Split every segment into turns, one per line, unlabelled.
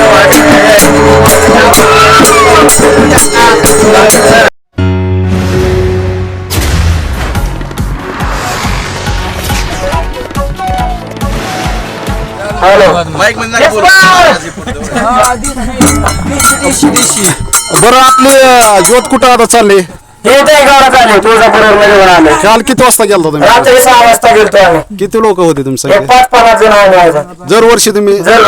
Lord. माईकमध्ये
बरं आपले ज्योत कुठं आता चालले
हे ते गावात आले तुळजापूरमध्ये आले
काल किती वाजता गेलता तुम्ही
रात्री सहा वाजता गेलतो आम्ही
किती लोक होते तुमचे सगळे
पाच पन्नास जण आले आज
दरवर्षी तुम्ही
जर.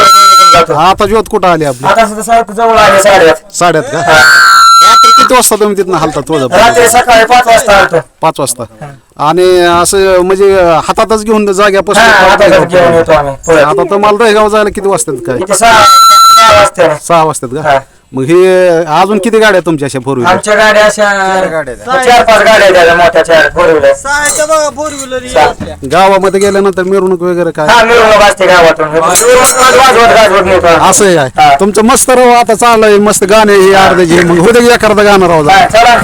आता ज्योत कुठं आली आपली
आता सुद्धा साहेब जवळ आले
साड्यात का किती वाजता तुम्ही तिथं हलता तुळजापूर
रात्री सकाळी पाच वाजता आलतो
पाच वाजता. आणि असं म्हणजे हातातच घेऊन
हा,
जाग्यापासून
आता घेऊन
आता
येतो आम्ही. परत.
तर मला रेगाव जायला किती वाजतात काय?
इथे सहा सहा वाजता.
सहा वाजतात
हा.
मग हे अजून किती गाड्या आहेत तुमच्या अशा फोर व्हीलर
आमच्या गाड्या अशा चार पाच गाड्या द्या मोठ्या चार फोर व्हीलर
गावामध्ये गेल्यानंतर मिरवणूक वगैरे काय?
हा मिरवणूक असते गावातून. मिरवणूक वाजवत गाजवत नेतो आम्ही.
असं आहे
हा.
तुमचं मस्त राव आता चाललंय मस्त गाणे हे अर्ध्याचे मग होते की एखादं गाणं राहू
हा, चला.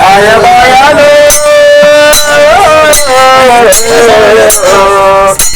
आय बायानो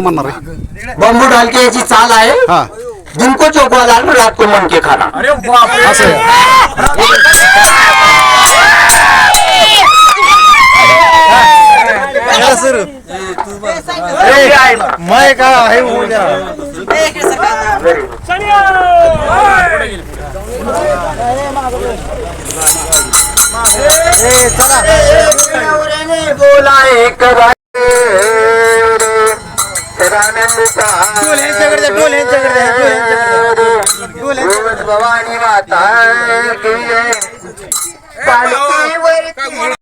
म्हणणार आहे
बंबू ढालके चाल आहे. जिनको चौकवाला रात को मन के खाना।
असं आहे
मैं का आहे बोला एक भवानी माता